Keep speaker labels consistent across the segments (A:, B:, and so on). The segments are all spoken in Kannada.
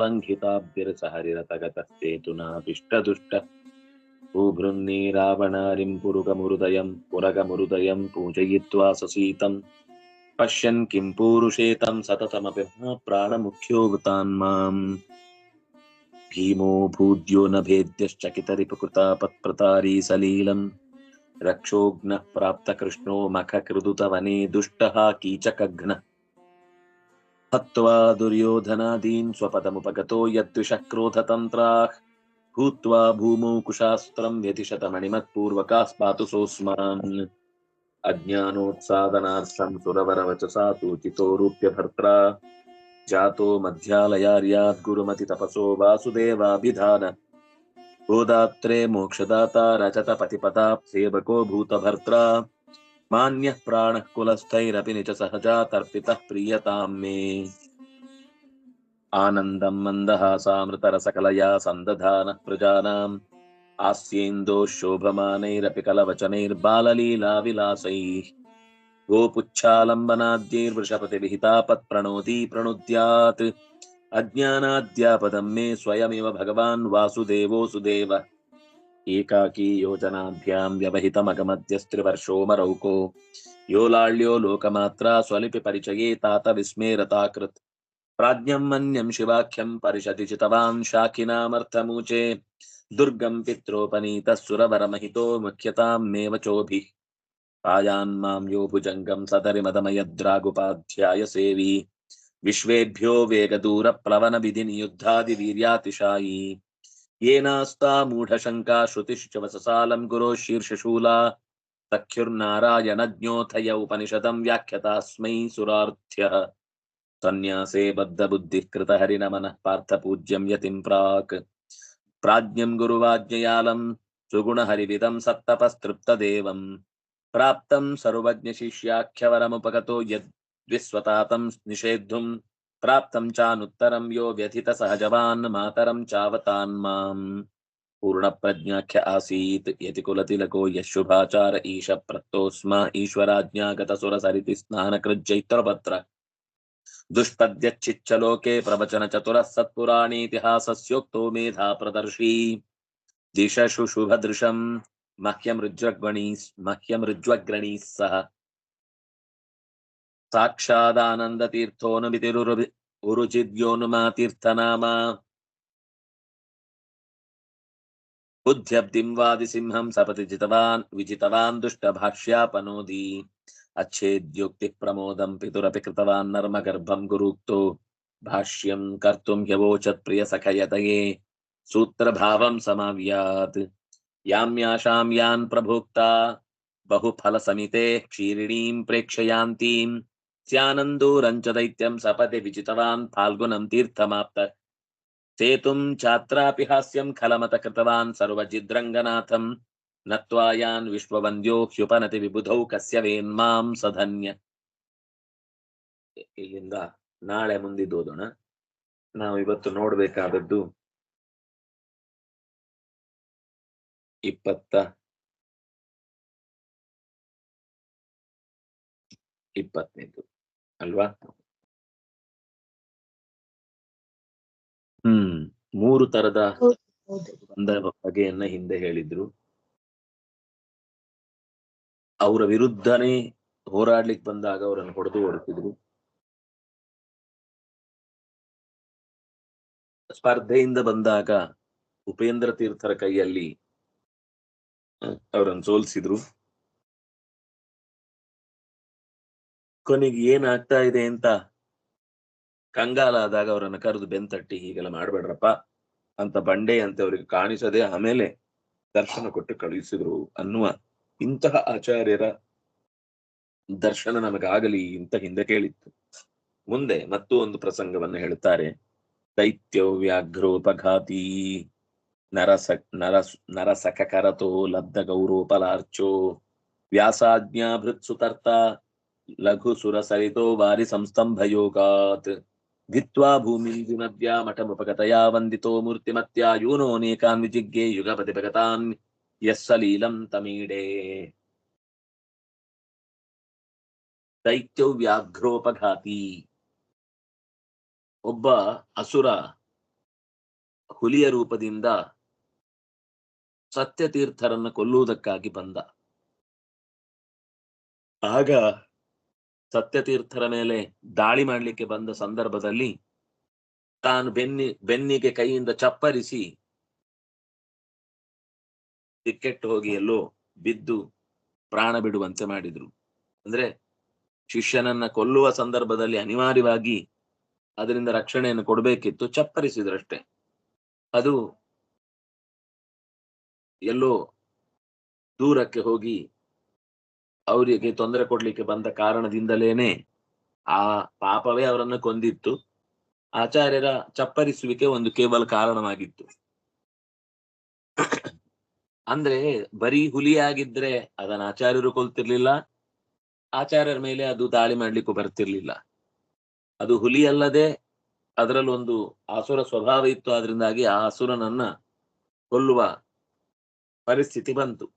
A: लङ्घिताब्धिर्सहरिरतगतस्तेतुना भूभृन्नी भूभृन्नीरावणारिं पुरुकमुरुदयं पुरकमुरुदयं पूजयित्वा ससीतं। पश्यन् किं पूरुषे सततमपि प्राणमुख्योगतान्माम् भीमो भूद्यो न भेद्यश्चकितरिपकृतापत्प्रतारी सलीलम् रक्षोघ्नः प्राप्तकृष्णो मखकृदुतवने दुष्टः कीचकघ्नः। हत्वा दुर्योधनादीन् स्वपदमुपगतो यद्विषः क्रोधतन्त्राः भूत्वा भूमौ कुशास्त्रं व्यतिशतमणिमत्पूर्वकाः पातु सोऽस्मान्। अज्ञानोत्सादनार्थं सुरवरवचसा सूचितो रूप्यभर्त्रा। जातो तपसो वासुदेवाभिधान। गोदात्रे मोक्षदाता सेवको भूतभर्त्रा। मान्यः प्राणः कुलस्थैरपि सहजा तर्पितः प्रीयतां मे। आनन्दं मन्दहासामृतरसकलया सन्दधानः प्रजानाम्। आस्येन्दोः शोभमानैरपि कलवचनैर्बाललीलाविलासैः। गोपुच्छालम्बनाद्यैर्वृषपतिविहिता पत्प्रणोति प्रणुद्यात् अज्ञानाद्यापदं मे स्वयमेव भगवान् वासुदेवोऽसुदेव एकाकी योजनाभ्यां व्यवहितमगमद्यस्त्रिवर्षो मरौको यो लाड्यो लोकमात्रा स्वलिपि परिचये तात विस्मेरताकृत्। प्राज्ञं मन्यं शिवाख्यं परिषदि चितवान् शाखिनामर्थमूचे। दुर्गं पित्रोपनीतः सुरवरमहितो मुख्यतां मेव चोभिः। पायान्मां यो भुजङ्गं सदरिमदमयद्रागुपाध्याय सेवी विश्वेभ्यो वेगदूरप्लवनविधिनियुद्धादिवीर्यातिशायी। येनास्ता मूढशङ्का श्रुतिश्च वससालं गुरोः शीर्षशूला। सख्युर्नारायणज्ञोऽथय उपनिषदं व्याख्यतास्मै सुरार्थ्यः। सन्न्यासे बद्धबुद्धिः कृतहरिनमनः पार्थपूज्यं यतिं प्राक्। प्राज्ञं गुरुवाज्ञयालं सुगुणहरिविदं सत्तपस्तृप्तदेवं। प्राप्तं सर्वज्ञशिष्याख्यवरमुपगतो यद्विस्वतातं निषेद्धुं प्राप्तं चानुत्तरं यो व्यथित व्यथितसहजवान् मातरं चावतान् माम्। पूर्णप्रज्ञाख्य आसीत्। यति कुलतिलको यः शुभाचार ईश प्रत्तोऽस्मा ईश्वराज्ञागतसुरसरिति स्नानकृज्जैत्रपत्र। दुष्पद्यच्चिच्चलोके प्रवचनचतुरः सत्पुराणीतिहासस्योक्तो मेधा प्रदर्शी। दिशशु शुभदृशम्। मह्यमृज्वग्वणी मह्यमृज्वग्रणीः सह। साक्षादानन्दतीर्थोऽनुमितिरुरु उरुचिद्योनुमातीर्थनामा बुद्ध्यब्धिं वादिसिंहं सपति जितवान् विजितवान् दुष्टभाष्यापनोदी। अच्छेद्योक्तिः प्रमोदं पितुरपि कृतवान् नर्मगर्भं गुरुक्तो। भाष्यं कर्तुं ह्यवोचत् प्रियसखयतये। सूत्रभावं समाव्यात्। याम्याशां यान् प्रभोक्ता। बहुफलसमिते क्षीरिणीं ಸ್ಯಾನಂದೋ ರಂಚ ದೈತ್ಯಂ ಸಪದೆ ವಿಚಿತವಾನ್ ಫಾಲ್ಗುನಂ ತೀರ್ಥಮಾಪ್ತ. ಸೇತುಂ ಛಾತ್ರಾಪಿ ಹಾಸ್ಯಂ ಖಲಮತ ಕೃತವಾನ್ ಸರ್ವಜಿದ್ರಂಗನಾಥಂ. ನತ್ವಾಯಾನ್ ವಿಶ್ವವಂದ್ಯೋ ಹ್ಯುಪನತಿ ವಿಬುಧೌ ಕಸ್ಯವೇನ್ಮಾಂ ಸಧನ್ಯ. ಇಲ್ಲಿಂದ ನಾಳೆ ಮುಂದಿದ್ದೋದೋಣ ನಾವು ಇವತ್ತು ನೋಡ್ಬೇಕಾದದ್ದು ಇಪ್ಪತ್ತ ಇಪ್ಪತ್ತನೇದು ಅಲ್ವಾ ಹ್ಮ್ ಮೂರು ತರದ ಬಗೆಯನ್ನ ಹಿಂದೆ ಹೇಳಿದ್ರು. ಅವರ ವಿರುದ್ಧನೇ ಹೋರಾಡ್ಲಿಕ್ಕೆ ಬಂದಾಗ ಅವರನ್ನು ಹೊಡೆದು ಹೊಡ್ತಿದ್ರು ಸ್ಪರ್ಧೆಯಿಂದ ಬಂದಾಗ ಉಪೇಂದ್ರ ತೀರ್ಥರ ಕೈಯಲ್ಲಿ ಅವರನ್ನು ಸೋಲಿಸಿದ್ರು. ಕೊನೆಗೆ ಏನಾಗ್ತಾ ಇದೆ ಅಂತ ಕಂಗಾಲಾದಾಗ ಅವರನ್ನು ಕರೆದು ಬೆಂತಟ್ಟಿ ಹೀಗೆಲ್ಲ ಮಾಡ್ಬೇಡ್ರಪ್ಪ. ಅಂತ ಬಂಡೆ ಅಂತ ಅವರಿಗೆ ಕಾಣಿಸದೆ ಆಮೇಲೆ ದರ್ಶನ ಕೊಟ್ಟು ಕಳುಹಿಸಿದ್ರು ಅನ್ನುವ ಇಂತಹ ಆಚಾರ್ಯರ ದರ್ಶನ ನಮಗಾಗಲಿ ಅಂತ ಹಿಂದೆ ಕೇಳಿತ್ತು. ಮುಂದೆ ಮತ್ತೂ ಒಂದು ಪ್ರಸಂಗವನ್ನು ಹೇಳುತ್ತಾರೆ. ದೈತ್ಯೋ ವ್ಯಾಘ್ರೋಪಘಾತಿ ನರಸ ನರ ನರಸಖಕರತೋ ಲಬ್ಧ ಗೌರೋಪಲಾರ್ಚೋ ವ್ಯಾಸಾಜ್ಞಾಭೃತ್ ಲಘು ಸುರಸರಿತೋ ವಾರಿ ಸಂಸ್ತಂಭಯೋಗಾತ್ ಭಿತ್ವಾ ಭೂಮಿಂ ಮಠ ಮಠಮುಪಗತಯಾ ವಂದಿತೋ ಮೂರ್ತಿಮತ್ಯಾ ಯೂನೋನೇಕಾನ್ ವಿಜಿಗ್ಗೆ ಯುಗಪತಿ ಭಗತಾನ್ ಯಸ್ಸಲೀಲಂ ತಮೀಡೆ ದೈತ್ಯೋ ವ್ಯಾಘ್ರೋಪಘಾತಿ ಒಬ್ಬ ಅಸುರ ಹುಲಿಯ ರೂಪದಿಂದ ಸತ್ಯತೀರ್ಥರನ್ನು ಕೊಲ್ಲುವುದಕ್ಕಾಗಿ ಬಂದ. ಆಗ ಸತ್ಯತೀರ್ಥರ ಮೇಲೆ ದಾಳಿ ಮಾಡಲಿಕ್ಕೆ ಬಂದ ಸಂದರ್ಭದಲ್ಲಿ ತಾನು ಬೆನ್ನಿ, ಬೆನ್ನಿಗೆ ಕೈಯಿಂದ ಚಪ್ಪರಿಸಿ ದಿಕ್ಕೆಟ್ಟು ಹೋಗಿ ಎಲ್ಲೋ ಬಿದ್ದು ಪ್ರಾಣ ಬಿಡುವಂತೆ ಮಾಡಿದ್ರು. ಅಂದ್ರೆ ಶಿಷ್ಯನನ್ನ ಕೊಲ್ಲುವ ಸಂದರ್ಭದಲ್ಲಿ ಅನಿವಾರ್ಯವಾಗಿ ಅದರಿಂದ ರಕ್ಷಣೆಯನ್ನು ಕೊಡಬೇಕಿತ್ತು ಚಪ್ಪರಿಸಿದ್ರಷ್ಟೇ ಅದು ಎಲ್ಲೋ ದೂರಕ್ಕೆ ಹೋಗಿ ಅವರಿಗೆ ತೊಂದರೆ ಕೊಡ್ಲಿಕ್ಕೆ ಬಂದ ಕಾರಣದಿಂದಲೇನೆ ಆ ಪಾಪವೇ ಅವರನ್ನು ಕೊಂದಿತ್ತು. ಆಚಾರ್ಯರ ಚಪ್ಪರಿಸುವಿಕೆ ಒಂದು ಕೇವಲ ಕಾರಣವಾಗಿತ್ತು. ಅಂದ್ರೆ ಬರೀ ಹುಲಿಯಾಗಿದ್ರೆ ಅದನ್ನ ಆಚಾರ್ಯರು ಕೊಲ್ತಿರ್ಲಿಲ್ಲ, ಆಚಾರ್ಯರ ಮೇಲೆ ಅದು ದಾಳಿ ಮಾಡ್ಲಿಕ್ಕೂ ಬರ್ತಿರ್ಲಿಲ್ಲ. ಅದು ಹುಲಿ ಅಲ್ಲದೆ ಅದರಲ್ಲೊಂದು ಆಸುರ ಸ್ವಭಾವ ಇತ್ತು ಅದರಿಂದಾಗಿ ಆ ಹಸುರನನ್ನ ಕೊಲ್ಲುವ ಪರಿಸ್ಥಿತಿ ಬಂತು.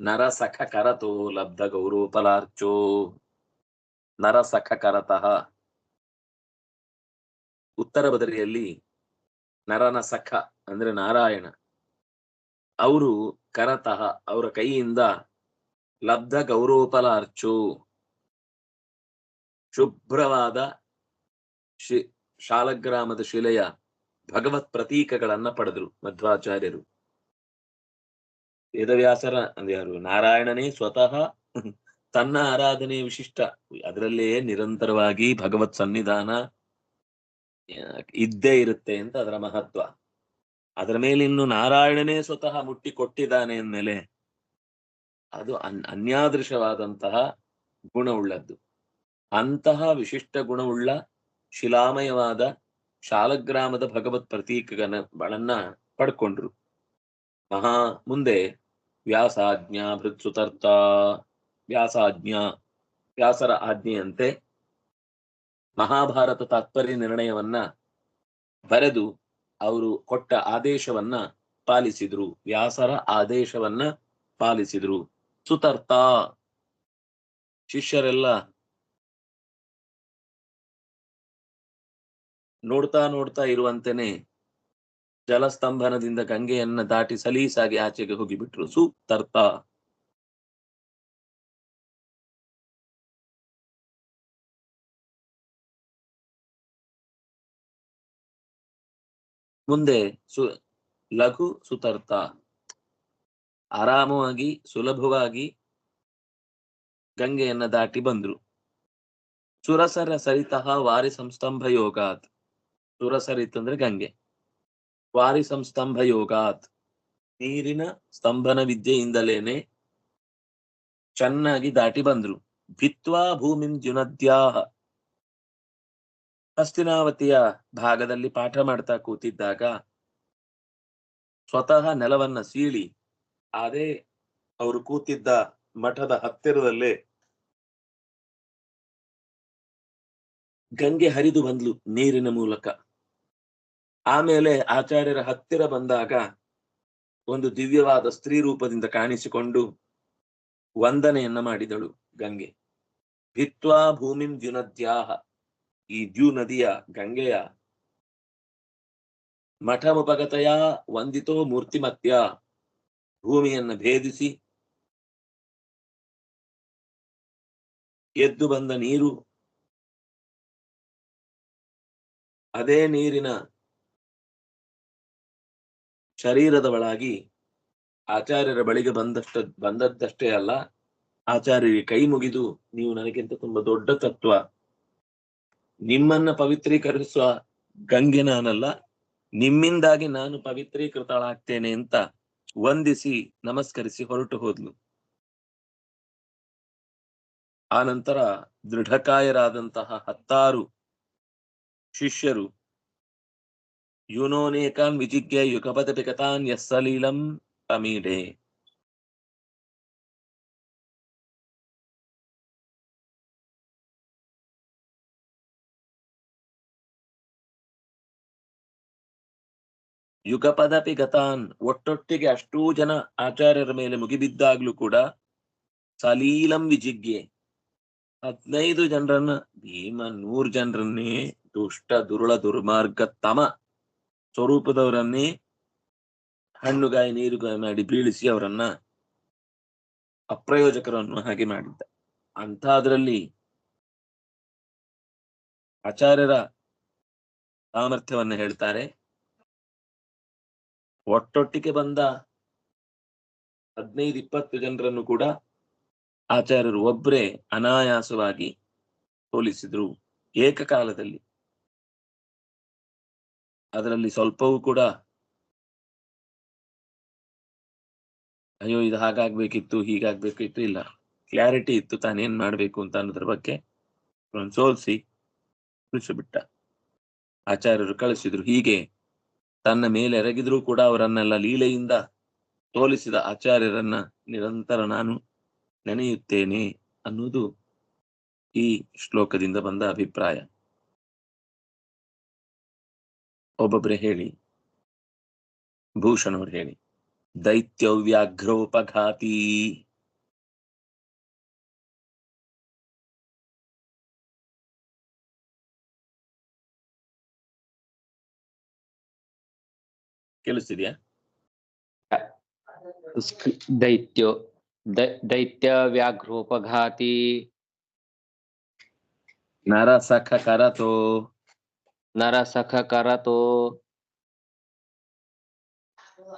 A: ನರಸಖ ಕರತೋ ಲಬ್ಧ ಗೌರೋಪಲಾರ್ಚೋ ನರಸಖ ಕರತಃ ಉತ್ತರ ಬದರಿಯಲ್ಲಿ ನರನ ಸಖ ಅಂದ್ರೆ ನಾರಾಯಣ. ಅವರು ಕರತಃ ಅವರ ಕೈಯಿಂದ ಲಬ್ಧ ಗೌರೋಪಲಾರ್ಚು ಶುಭ್ರವಾದ ಶಿ ಶಾಲಗ್ರಾಮದ ಶಿಲೆಯ ಭಗವತ್ ಪ್ರತೀಕಗಳನ್ನ ಪಡೆದರು ಮಧ್ವಾಚಾರ್ಯರು. ವೇದವ್ಯಾಸರ ಅಂದ್ರೆ ಯಾರು? ನಾರಾಯಣನೇ ಸ್ವತಃ ತನ್ನ ಆರಾಧನೆ ವಿಶಿಷ್ಟ. ಅದರಲ್ಲೇ ನಿರಂತರವಾಗಿ ಭಗವತ್ ಸನ್ನಿಧಾನ ಇದ್ದೇ ಇರುತ್ತೆ ಅಂತ ಅದರ ಮಹತ್ವ. ಅದರ ಮೇಲೆ ಇನ್ನು ನಾರಾಯಣನೇ ಸ್ವತಃ ಮುಟ್ಟಿ ಕೊಟ್ಟಿದ್ದಾನೆ ಅಂದಮೇಲೆ ಅದು ಅನ್, ಅನ್ಯಾದೃಶವಾದಂತಹ ಗುಣವುಳ್ಳದ್ದು. ಅಂತಹ ವಿಶಿಷ್ಟ ಗುಣವುಳ್ಳ ಶಿಲಾಮಯವಾದ ಶಾಲಗ್ರಾಮದ ಭಗವತ್ ಪ್ರತೀಕಗಳನ್ನ ಪಡ್ಕೊಂಡ್ರು. ಮಹಾ ಮುಂದೆ ವ್ಯಾಸಾಜ್ಞಾ ಭೃತ್ಸುತರ್ಥ ವ್ಯಾಸಾಜ್ಞಾ ವ್ಯಾಸರ ಆಜ್ಞೆಯಂತೆ ಮಹಾಭಾರತ ತಾತ್ಪರ್ಯ ನಿರ್ಣಯವನ್ನ ಬರೆದು ಅವರು ಕೊಟ್ಟ ಆದೇಶವನ್ನ ಪಾಲಿಸಿದ್ರು. ವ್ಯಾಸರ ಆದೇಶವನ್ನ ಪಾಲಿಸಿದ್ರು. ಸುತರ್ಥ ಶಿಷ್ಯರೆಲ್ಲ ನೋಡ್ತಾ ನೋಡ್ತಾ ಇರುವಂತೆನೆ ಜಲಸ್ತಂಭನದಿಂದ ಗಂಗೆಯನ್ನ ದಾಟಿ ಸಲೀಸಾಗಿ ಆಚೆಗೆ ಹೋಗಿಬಿಟ್ರು. ಸುತರ್ಥ. ಮುಂದೆ ಸು, ಲಘು ಸುತರ್ಥ. ಆರಾಮವಾಗಿ, ಸುಲಭವಾಗಿ ಗಂಗೆಯನ್ನ ದಾಟಿ ಬಂದ್ರು. ಸುರಸರ ಸರಿತಃ ವಾರಿ ಸಂಸ್ತಂಭ ಯೋಗಾತ್ ಸುರಸರಿತ್ ಅಂದ್ರೆ ಗಂಗೆ. ವಾರಿ ಸಂಸ್ತಂಭ ಯೋಗಾತ್ ನೀರಿನ ಸ್ತಂಭನ ವಿದ್ಯೆಯಿಂದಲೇನೆ ಚೆನ್ನಾಗಿ ದಾಟಿ ಬಂದ್ರು. ಭಿತ್ವಾ ಭೂಮಿಂ ಜುನದ್ಯಾಹ ಹಸ್ತಿನಾವತಿಯ ಭಾಗದಲ್ಲಿ ಪಾಠ ಮಾಡ್ತಾ ಕೂತಿದ್ದಾಗ ಸ್ವತಃ ನೆಲವನ್ನ ಸೀಳಿ, ಅದೇ ಅವರು ಕೂತಿದ್ದ ಮಠದ ಹತ್ತಿರದಲ್ಲೇ ಗಂಗೆ ಹರಿದು ಬಂದ್ಲು ನೀರಿನ ಮೂಲಕ. ಆಮೇಲೆ ಆಚಾರ್ಯರ ಹತ್ತಿರ ಬಂದಾಗ ಒಂದು ದಿವ್ಯವಾದ ಸ್ತ್ರೀ ರೂಪದಿಂದ ಕಾಣಿಸಿಕೊಂಡು ವಂದನೆಯನ್ನ ಮಾಡಿದಳು ಗಂಗೆ. ಭಿತ್ವಾ ಭೂಮಿಂ ದ್ಯುನದ್ಯಾಹ. ಈ ದ್ಯು ನದಿಯ ಗಂಗೆಯ ಮಠಮುಪಗತಯ ವಂದಿತೋ ಮೂರ್ತಿಮತ್ಯ ಭೂಮಿಯನ್ನ ಭೇದಿಸಿ ಎದ್ದು ಬಂದ ನೀರು, ಅದೇ ನೀರಿನ ಶರೀರದ ಒಳಗಿ ಆಚಾರ್ಯರ ಬಳಿಗೆ ಬಂದಷ್ಟ, ಬಂದದ್ದಷ್ಟೇ ಅಲ್ಲ, ಆಚಾರ್ಯರಿಗೆ ಕೈ ಮುಗಿದು ನೀವು ನನಗಿಂತ ತುಂಬಾ ದೊಡ್ಡ ತತ್ವ. ನಿಮ್ಮನ್ನ ಪವಿತ್ರೀಕರಿಸುವ ಗಂಗೆ ನಾನಲ್ಲ, ನಿಮ್ಮಿಂದಾಗಿ ನಾನು ಪವಿತ್ರೀಕೃತಳಾಗ್ತೇನೆ ಅಂತ ವಂದಿಸಿ ನಮಸ್ಕರಿಸಿ ಹೊರಟು ಹೋದ್ಲು. ಆ ನಂತರ ದೃಢಕಾಯರಾದಂತಹ ಹತ್ತಾರು ಶಿಷ್ಯರು ಯೂನೋನೇಕಾನ್ ವಿಜಿಜ್ಞ ಯುಗಪದ ಪಿಕತಾನ್ ಯಸ್ಸಲೀಲಂ ಅಮೀಡೆ ಯುಗಪದಪಿ ಗತಾನ್ ಒಟ್ಟೊಟ್ಟಿಗೆ ಅಷ್ಟೂ ಜನ ಆಚಾರ್ಯರ ಮೇಲೆ ಮುಗಿಬಿದ್ದಾಗ್ಲೂ ಕೂಡ ಸಲೀಲಂ ವಿಜಿಜ್ಞೆ. ಹದಿನೈದು ಜನರನ್ನ ಭೀಮ ನೂರ್ ಜನರನ್ನೇ ದುಷ್ಟ ದುರುಳ ದುರ್ಮಾರ್ಗ ತಮ ಸ್ವರೂಪದವರನ್ನೇ ಹಣ್ಣುಗಾಯಿ ನೀರು ಮಾಡಿ ಬೀಳಿಸಿ ಅವರನ್ನ ಅಪ್ರಯೋಜಕರನ್ನು ಹಾಗೆ ಮಾಡಿದ್ದ. ಅದರಲ್ಲಿ ಆಚಾರ್ಯರ ಸಾಮರ್ಥ್ಯವನ್ನು ಹೇಳ್ತಾರೆ. ಒಟ್ಟೊಟ್ಟಿಗೆ ಬಂದ ಹದಿನೈದು, ಇಪ್ಪತ್ತು ಜನರನ್ನು ಕೂಡ ಆಚಾರ್ಯರು ಒಬ್ಬರೇ ಅನಾಯಾಸವಾಗಿ ಸೋಲಿಸಿದ್ರು ಏಕಕಾಲದಲ್ಲಿ. ಅದರಲ್ಲಿ ಸ್ವಲ್ಪವೂ ಕೂಡ ಅಯ್ಯೋ, ಇದು ಹಾಗಾಗ್ಬೇಕಿತ್ತು, ಹೀಗಾಗ್ಬೇಕಿತ್ತು ಇಲ್ಲ. ಕ್ಲಾರಿಟಿ ಇತ್ತು, ತಾನೇನ್ ಮಾಡ್ಬೇಕು ಅಂತ ಅನ್ನೋದ್ರ ಬಗ್ಗೆ ಸೋಲ್ಸಿ ಬಿಟ್ಟ. ಆಚಾರ್ಯರು ಕಳಿಸಿದ್ರು. ಹೀಗೆ ತನ್ನ ಮೇಲೆ ಎರಗಿದ್ರೂ ಕೂಡ ಅವರನ್ನೆಲ್ಲ ಲೀಲೆಯಿಂದ ತೋಲಿಸಿದ ಆಚಾರ್ಯರನ್ನ ನಿರಂತರ ನಾನು ನೆನೆಯುತ್ತೇನೆ ಅನ್ನುವುದು ಈ ಶ್ಲೋಕದಿಂದ ಬಂದ ಅಭಿಪ್ರಾಯ. ಒಬ್ಬೊಬ್ಬರೇ ಹೇಳಿ ಭೂಷಣ್ ಅವ್ರು ಹೇಳಿ ದೈತ್ಯವ್ಯಾಘ್ರೋಪಘಾತಿ ಕೇಳಿಸ್ತಿದ್ಯಾ?
B: ಸ್ಕ್- ದೈತ್ಯೋ ದ- ದೈತ್ಯ ವ್ಯಾಘ್ರೋಪಘಾತಿ.
A: ನರಸಖ ಕರತೋ.
B: ನರಸಖ ಕರತೋ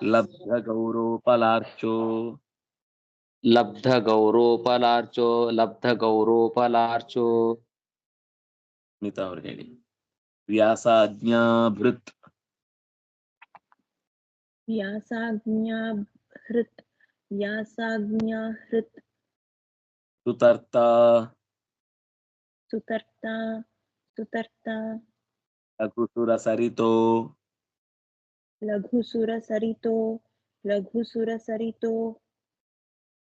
A: ಲಬ್ಧ ಗೌರೋಪಲಾರ್ಚೋ
B: ಲಬ್ಧ ಗೌರೋಪಲಾರ್ಚೋ ಲಬ್ಧ ಗೌರೋಪಲಾರ್ಚೋ
A: ಸ್ಮಿತಾ ಅವ್ರು ಹೇಳಿ ವ್ಯಾಸಾಜ್ಞಾಭೃತ್
C: व्यासाज्ञाहृत् व्यासाज्ञाहृत्
A: ಸುತರ್ತ
C: सुतर्ता सुतर्ता
A: ಲಘುಸುರ ಸರಿತೋ
C: लघुसुरसरितो लघुसुरसरितो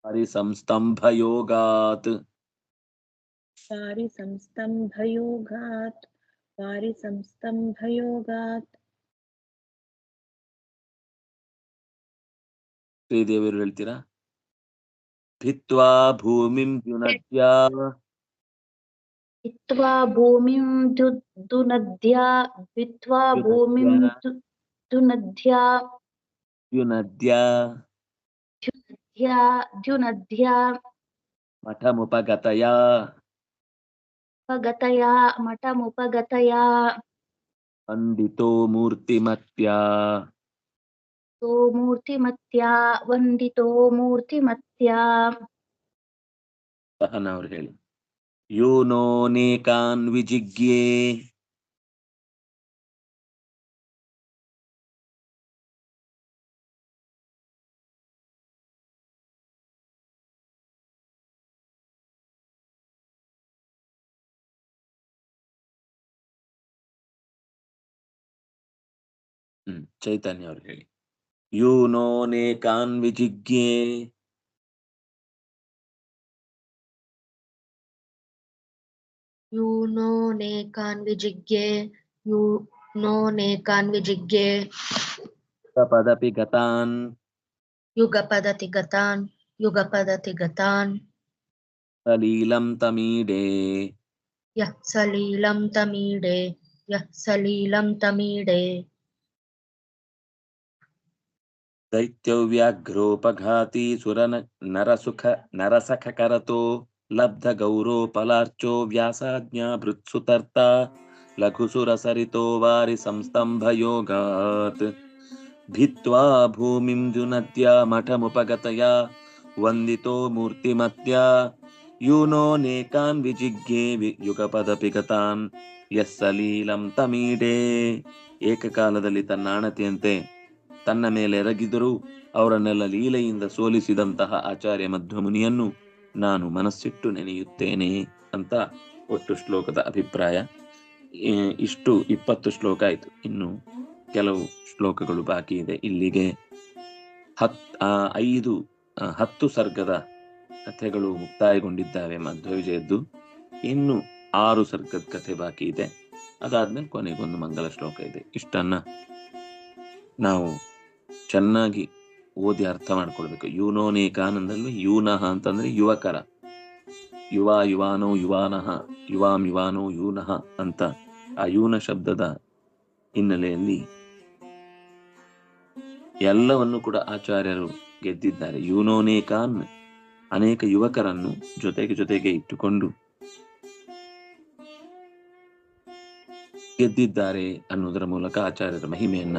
A: ಪರಿಸಂಸ್ತಂಭಯೋಗಾತ್
C: पारिसंस्तम्भयोगात् पारिसंस्तम्भयोगात्
A: ಶ್ರೀದೇವಿಯವರು ಹೇಳ್ತೀರಾ ಭಿತ್ವಾ ಭೂಮಿಂ ದ್ಯುನದ್ಯಾ
D: भित्त्वा भूमिं दु- दुनद्या भित्त्वा भूमिं
A: दुनद्या।
D: दु- दुनद्या
A: ದ್ಯುನದ್ಯಾ
D: द्या द्युनद्या
A: ಮಠಮುಪಗತಯಾ
D: उपगतया मठमुपगतया
A: ವಂದಿತೋ ಮೂರ್ತಿಮತ್ಯಾ
D: तो मूर्तिमत्या वन्दितो मूर्तिमत्या
A: ಸಹನ ಅವ್ರು ಹೇಳಿ ಯೂನೋನೇಕಾನ್ ವಿಜಿಗ್ಯೆ ಹ್ಮ್ ಚೈತನ್ಯ ಅವ್ರು ಹೇಳಿ ಯೂನೋನೇಕಾನ್ ವಿಜಿಗ್ಯೆ यू नो
E: यूनो नेकान् विजिज्ञे यूनो नेकान् विजिज्ञे
A: युगपदपि गतान्
E: युगपदति गतान् युगपदति गतान
A: सलीलम तमीडे।
E: यः सलीलम तमीडे यः सलीलम तमीडे।
A: दैत्यव्याघ्रोपघाती सुरन नरसुख नरसखकरतो। ಕರತೋ ಗೌರೋ ಗೌರೋಪಲಾರ್ಚೋ ವ್ಯಾಸಾಜ್ಞಾ ಭೃತ್ಸುತರ್ತ ಲಘುಸುರ ಸರಿತೋ ವಾರಿ ಸಂಸ್ತಂಭ ಯೋಗಾತ್. ಭಿತ್ವಾ ಭೂಮಿಂ ಜುನತ್ಯ ಮಠಮುಪಗತಯ ವಂದಿತೋ ಮೂರ್ತಿಮತ್ಯ ಯೂನೋ ನೇಕಾನ್ ವಿಜಿಗ್ಗೆ ವಿ- ಗತಾನ್ ಎಸ್ ಸಲೀಲಂ ಏಕಕಾಲದಲ್ಲಿ ತನ್ನ ಆಣತಿಯಂತೆ ತನ್ನ ಮೇಲೆ ಎರಗಿದರೂ ಅವರನ್ನೆಲ್ಲ ಲೀಲೆಯಿಂದ ಸೋಲಿಸಿದಂತಹ ಆಚಾರ್ಯ ಮಧ್ವಮುನಿಯನ್ನು ನಾನು ಮನಸ್ಸಿಟ್ಟು ನೆನೆಯುತ್ತೇನೆ ಅಂತ ಒಟ್ಟು ಶ್ಲೋಕದ ಅಭಿಪ್ರಾಯ. ಇಷ್ಟು ಇಪ್ಪತ್ತು ಶ್ಲೋಕ ಆಯಿತು. ಇನ್ನು ಕೆಲವು ಶ್ಲೋಕಗಳು ಬಾಕಿ ಇದೆ. ಇಲ್ಲಿಗೆ ಹತ್ ಐದು ಹತ್ತು ಸರ್ಗದ ಕಥೆಗಳು ಮುಕ್ತಾಯಗೊಂಡಿದ್ದಾವೆ ಮಧ್ವ ವಿಜಯದ್ದು ಇನ್ನು ಆರು ಸರ್ಗದ ಕಥೆ ಬಾಕಿ ಇದೆ. ಅದಾದ್ಮೇಲೆ ಕೊನೆಗೊಂದು ಮಂಗಲ ಶ್ಲೋಕ ಇದೆ. ಇಷ್ಟನ್ನ ನಾವು ಚೆನ್ನಾಗಿ ಓದಿ ಅರ್ಥ ಮಾಡ್ಕೊಳ್ಬೇಕು. ಯೂನೋನೇಕಾನಂದಲ್ಲಿ ಯೂನಃ ಅಂತಂದ್ರೆ ಯುವಕರ. ಯುವ ಯುವಾನೋ ಯುವಾನಃ, ಯುವಾಂ ಯುವಾನೋ ಯೂನಃ ಅಂತ ಆ ಯೂನ ಶಬ್ದದ ಹಿನ್ನೆಲೆಯಲ್ಲಿ ಎಲ್ಲವನ್ನು ಕೂಡ ಆಚಾರ್ಯರು ಗೆದ್ದಿದ್ದಾರೆ. ಯೂನೋನೇಕಾನ್ ಅನೇಕ ಯುವಕರನ್ನು ಜೊತೆಗೆ ಜೊತೆಗೆ ಇಟ್ಟುಕೊಂಡು ಗೆದ್ದಿದ್ದಾರೆ ಅನ್ನುವುದರ ಮೂಲಕ ಆಚಾರ್ಯರ ಮಹಿಮೆಯನ್ನ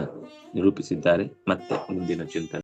A: ನಿರೂಪಿಸಿದ್ದಾರೆ. ಮತ್ತೆ ಮುಂದಿನ ಚಿಂತನೆ.